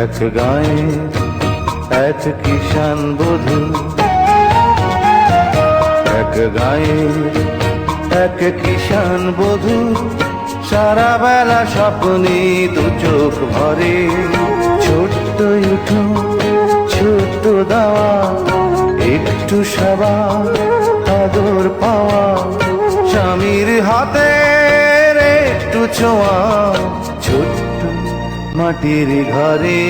এক গায়ে, এক কিষান বধূ। এক গায়ে, এক কিষান বধূ। সারা বেলা স্বপ্নে দু চোখ ভরে। ছোট্ট উঠো ছোট্ট দাওয়া, একটু সবা, আদর পাওয়া। স্বামীর হাতের একটু ছোঁয়া, ছোট্ট মাটির ঘরে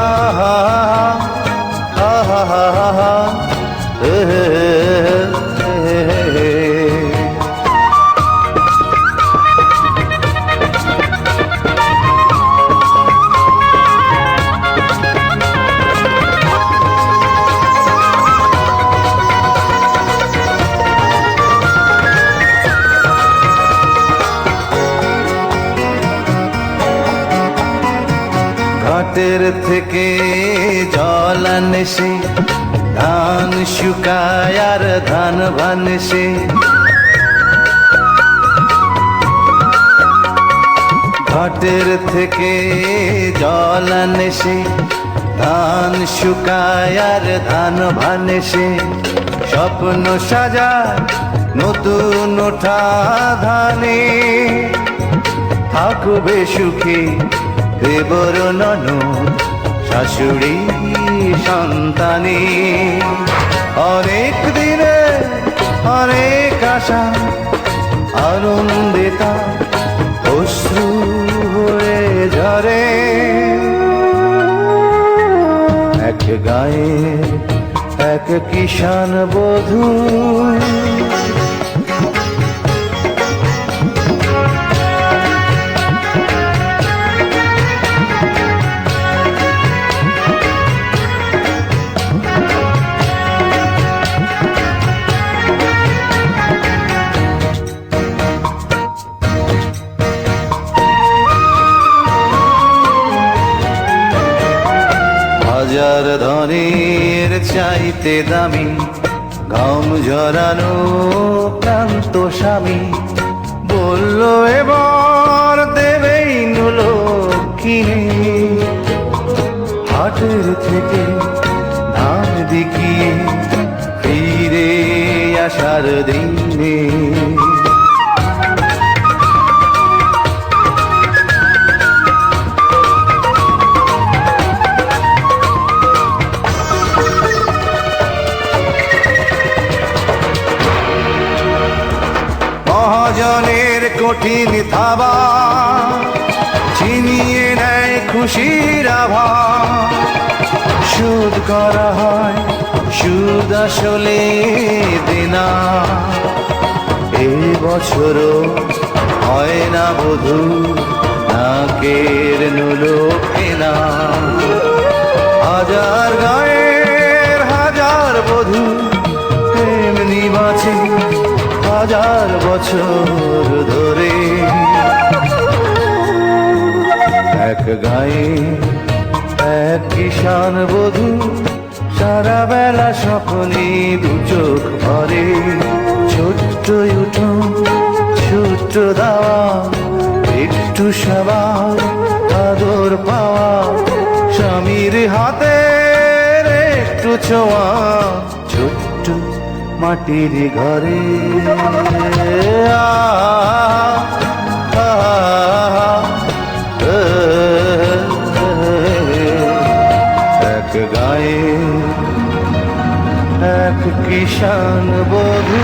আহা ঘাটের থেকে জল আনে সে ধান শুকায় আর ধান ভানে সে ঘাটের থেকে জল আনে সে ধান শুকায় আর ধান ভানে সে স্বপ্ন সাজায় নতুন ওঠা ধানে। থাকবে সুখে, দেবর নন শাশুড়ি, সন্তানে। অনেক দিনে অনেক আশা, আনন্দিতা অশ্রু হয়ে ঝরে। এক গায়ে এক কিষান বধূ। হাজার ধনের চাইতে দামি ঘাম ঝরানো ক্লান্ত স্বামী। বলল, এবার দেবেই নুলো কিনে হাটের থেকে ধান দেখিয়ে ফিরে আসার দিনে মহাজনের কঠিন থাবা ছিনিয়ে নেয় খুশির আভা। সুদ করা হয়, সুদ আসলে দেনা। এই বছরও হয় না বধু, নাকের নুলো কেনা। হাজার গায়ের গায়ে। এক কিষান বধূ সারা বেলা স্বপ্নে দু চোখ ভরে। ছোট্ট উঠো ছোট্ট দাওয়া একটু সবার আদর পাওয়া। স্বামীর হাতে একটু ছোঁয়া ছোট্ট মাটির ঘরে। আহা, আহা, এক গায়ে এক কিষাণ বধূ